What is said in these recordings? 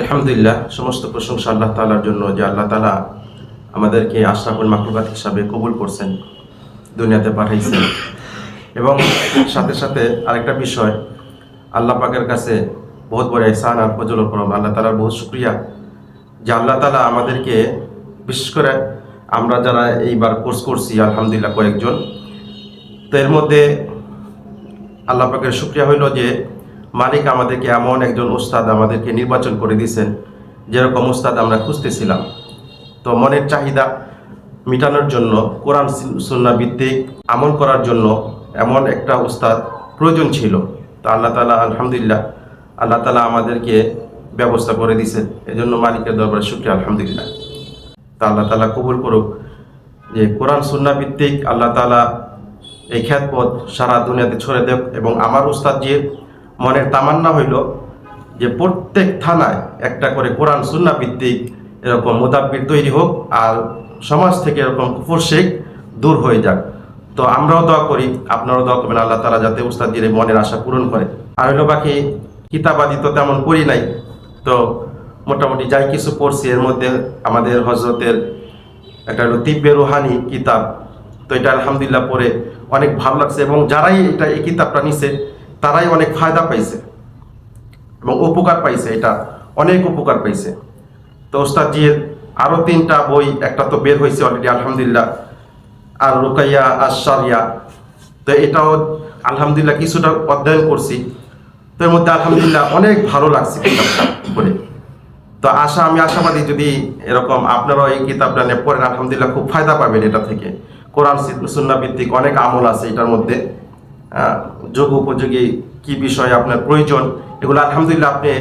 আলহামদুলিল্লাহ, সমস্ত প্রশংসা আল্লাহ তালার জন্য যে আল্লাহ তালা আমাদেরকে আশরাফুল মাকলুকাত হিসাবে কবুল করছেন, দুনিয়াতে পাঠাইছেন। এবং সাথে সাথে আরেকটা বিষয়, আল্লাহ পাকের কাছে বহুত বড় এহসান আর ফজল করম। আল্লাহ তালার বহুত শুক্রিয়া যে আল্লাহ তালা আমাদেরকে, বিশেষ করে আমরা যারা এইবার কোর্স করছি, আলহামদুলিল্লাহ কয়েকজন, তো এর মধ্যে আল্লাহ পাকের শুক্রিয়া হইল যে মালিক আমাদেরকে এমন একজন উস্তাদ আমাদেরকে নির্বাচন করে দিয়েছেন, যেরকম উস্তাদ আমরা খুঁজতেছিলাম। তো মনের চাহিদা মেটানোর জন্য, কোরআন সুন্না ভিত্তিক আমল করার জন্য এমন একটা উস্তাদ প্রয়োজন ছিল। তো আল্লাহ তালা আলহামদুলিল্লাহ, আল্লাহ তালা আমাদেরকে ব্যবস্থা করে দিয়েছেন। এজন্য মালিকের দরবারে শুক্রিয়া, আলহামদুলিল্লাহ। তা আল্লাহ তালা কবুল করুক যে কোরআন সুন্না ভিত্তিক আল্লাহ তালা এই খ্যাতপথ সারা দুনিয়াতে ছড়ে দেব এবং আমার উস্তাদ যে মনের তামান্না হইল যে প্রত্যেক থানায় একটা করে কোরআন সুন্না ভিত্তিক এরকম মোদাব্বির তৈরি হোক আর সমাজ থেকে এরকম কুফর শেখ দূর হয়ে যাক। তো আমরাও দোয়া করি, আপনারাও দোয়া করবেন আল্লাহ তালা যাতে উস্তাদের মনের আশা পূরণ করে। আর হইল বাকি কিতাবাদি তো তেমন করি নাই, তো মোটামুটি যাই কিছু পড়ছি, এর মধ্যে আমাদের হজরতের একটা হলো তিব্বে রুহানি কিতাব। তো এটা আলহামদুলিল্লাহ পড়ে অনেক ভালো লাগছে এবং যারাই এটা এই কিতাবটা নিছে তারাই অনেক ফায়দা পাইছে এবং উপকার পাইছে, এটা অনেক উপকার পাইছে। তো ওস্তাদজির আরও তিনটা বই, একটা তো বের হয়েছে অলরেডি আলহামদুলিল্লাহ। আর রুকাইয়া আশারিয়া তো এটাও আলহামদুলিল্লাহ কিছুটা অধ্যয়ন করছি। তো এর মধ্যে আলহামদুলিল্লাহ অনেক ভালো লাগছে কিতাবটা পড়ে। তো আশা, আমি আশাবাদী যদি এরকম আপনারাও এই কিতাবটা নিয়ে পড়েন, আলহামদুলিল্লাহ খুব ফায়দা পাবেন এটা থেকে। কোরআন সুন্না ভিত্তিক অনেক আমল আছে এটার মধ্যে। যোগ উপযোগী কি বিষয় আপনার প্রয়োজন, এগুলো আলহামদুলিল্লাহ আপনি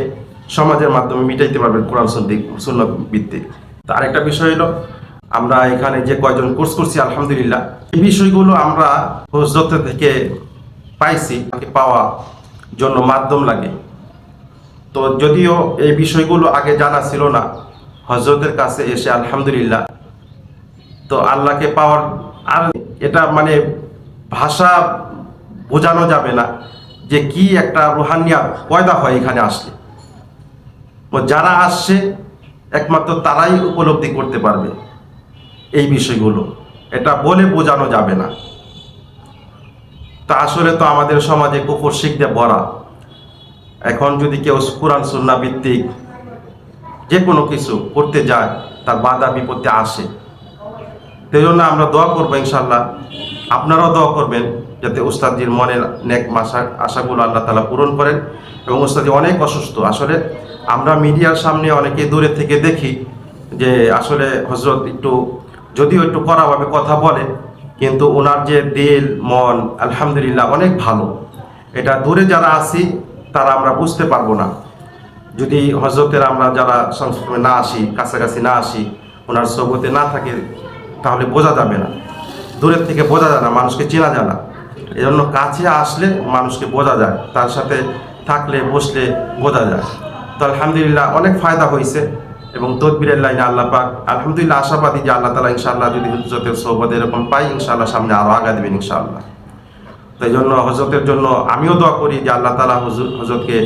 সমাজের মাধ্যমে মিটাইতে পারবেন কোরআন সুন্দিক সুন্না ভিত্তিক। তো আরেকটা বিষয় হলো, আমরা এখানে যে কয়জন কোর্স করছি, আলহামদুলিল্লাহ, এই বিষয়গুলো আমরা হজরত থেকে পাইছি পাওয়া জন্য মাধ্যম লাগে। তো যদিও এই বিষয়গুলো আগে জানা ছিল না হজরতের কাছে এসে আলহামদুলিল্লাহ, তো আল্লাহকে পাওয়ার আর এটা মানে ভাষা বোঝানো যাবে না যে কি একটা রুহানিয়া পয়দা হয় এখানে আসলে। তো যারা আসছে, একমাত্র তারাই উপলব্ধি করতে পারবে এই বিষয়গুলো। এটা বলে বোঝানো যাবে না। তা আসলে তো আমাদের সমাজে কুকুর, শিখতে ভরা এখন যদি কেউ কোরআন সুন্না ভিত্তিক যে কোনো কিছু করতে যায়, তার বাধা, বিপত্তি আসে। সেই জন্য আমরা দোয়া করব ইনশাল্লাহ আপনারাও দোয়া করবেন যাতে উস্তাদির মনের নেক মাসা আশাগুলো আল্লাহ তালা পূরণ করেন এবং উস্তাদি অনেক অসুস্থ। আসলে আমরা মিডিয়ার সামনে অনেকে দূরে থেকে দেখি যে আসলে হজরত একটু যদিও একটু কড়াভাবে কথা বলে, কিন্তু ওনার যে দিল, মন, আলহামদুলিল্লাহ অনেক ভালো। এটা দূরে যারা আসি তারা আমরা বুঝতে পারব না। যদি হজরতের আমরা যারা সংস্কৃতি না আসি, কাছাকাছি না আসি ওনার সবতে না থাকে তাহলে বোঝা যাবে না। দূরের থেকে বোঝা যায় না, মানুষকে চেনা যায় না। এই জন্য কাছে আসলে মানুষকে বোঝা যায়, তার সাথে থাকলে, বসলে বোঝা যায়। তো আলহামদুলিল্লাহ অনেক ফায়দা হয়েছে এবং তদবিরের লাইনে আল্লাহ পাক, আলহামদুলিল্লাহ আশাবাদী যে আল্লাহ তালা ইনশাআল্লাহ যদি হজরতের সৌবাদ এরকম পাই, ইনশাআল্লাহ সামনে আরও আগা দেবেন ইনশাআল্লাহ। তো এই জন্য হজরতের জন্য আমিও দোয়া করি যে আল্লাহ তালা হজর, হজরতকে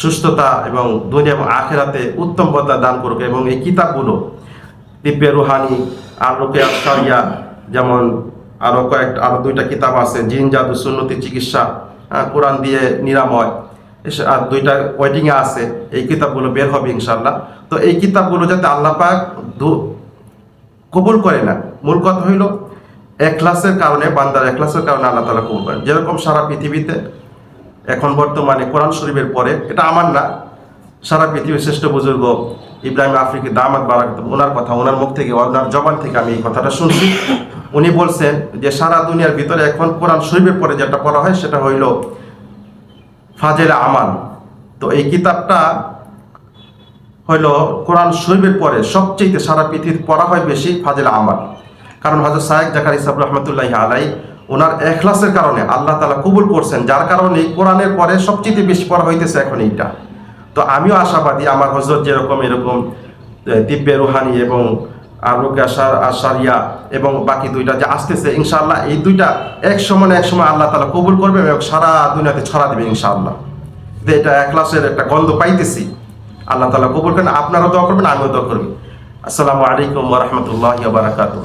সুস্থতা এবং দুনিয়া এবং আখেরাতে উত্তম বদলা দান করুক এবং এই কিতাবগুলো দিব্যে রুহানি আর রোকে আশারিয়া যেমন আরও কয়েকটা আরও দুইটা কিতাব আছে, জিন, জাদু, সুন্নতি, চিকিৎসা কোরআন দিয়ে নিরাময় আর দুইটা ওয়েটিংয়ে আছে, এই কিতাবগুলো বের হবে ইনশাল্লাহ তো এই কিতাবগুলো যাতে আল্লাহ পাক কবুল করে না, মূল কথা হইল একলাসের কারণে, বান্দার একলাসের কারণে আল্লাহ তালা কবুল করেন। যেরকম সারা পৃথিবীতে, এখন বর্তমানে কোরআন শরীফের পরে, এটা আমার না, সারা পৃথিবীর শ্রেষ্ঠ বুজুর্গ ইব্রাহিম আফ্রিকি দামাত বারাক ওনার কথা, ওনার মুখ থেকে, ওনার জবান থেকে আমি এই কথাটা শুনছি। উনি বলছেন যে সারা দুনিয়ার ভিতরে এখন কোরআন শরীফের পরে যেটা পড়া হয় সেটা হইল ফাজেল আমান তো এই কিতাবটা হইল কোরআন শরীফের পরে সবচেয়ে সারা পৃথিবীর পড়া হয় বেশি ফাজেল আমাল। কারণ হজরত সাহেব জাকার ইসাব রহমতুল্লাহ আলাই ওনার এখলাসের কারণে আল্লাহ তালা কবুল করছেন, যার কারণে কোরআনের পরে সবচেয়ে বেশি পড়া হইতেছে এখন এইটা। তো আমিও আশাবাদী আমার হজরত যেরকম এরকম দিব্যে রুহানি এবং আর রোকে আশার আশারিয়া এবং বাকি দুইটা যে আসতেছে, ইনশাআল্লাহ এই দুইটা এক সময় এক সময় আল্লাহ তালা কবুল করবে এবং সারা দুনিয়াতে ছড়া দেবে ইনশাআল্লাহ। যে এটা একলাসের একটা গন্ধ পাইতেছি, আল্লাহ তালা কবুল করেন, আপনারাও দোয়া করবেন, আমিও দোয়া করবেন আসসালামু আলাইকুম ওরহমতুল্লাহ বারাকাতু